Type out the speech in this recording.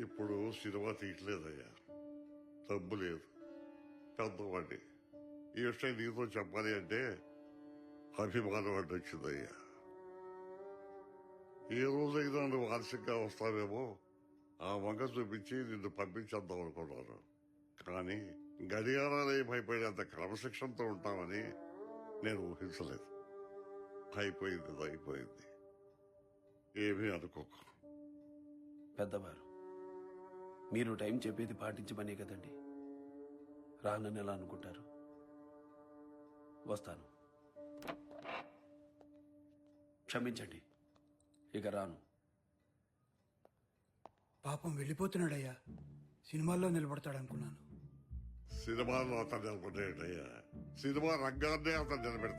ఇప్పుడు సినిమా తీయట్లేదయ్యా. డబ్బు లేదు. పెద్దవాడి ఈ విషయం నీతో చెప్పాలి అంటే అభిమానం అడ్డు వచ్చిందయ్యా. ఏ రోజైనా నువ్వు ఆలస్యంగా వస్తావేమో ఆ వంక చూపించి నిన్ను పంపించేద్దాం అనుకున్నాను. కానీ గడియారాలే భయపడేంత క్రమశిక్షణతో ఉంటామని నేను ఊహించలేదు. అయిపోయింది అయిపోయింది. ఏమీ అనుకోకు. పెద్దవారు. మీరు టైం చెప్పేది పాటించమనే కదండి. రానని ఎలా అనుకుంటారు? వస్తాను. క్షమించండి. ఇక రాను. పాపం వెళ్ళిపోతున్నాడయ్యా. సినిమాల్లో నిలబడతాడు అనుకున్నాను సినిమాలో అతను నిలబడేటయ్యా సినిమా రంగాన్నే అతను నిలబెడతాడు.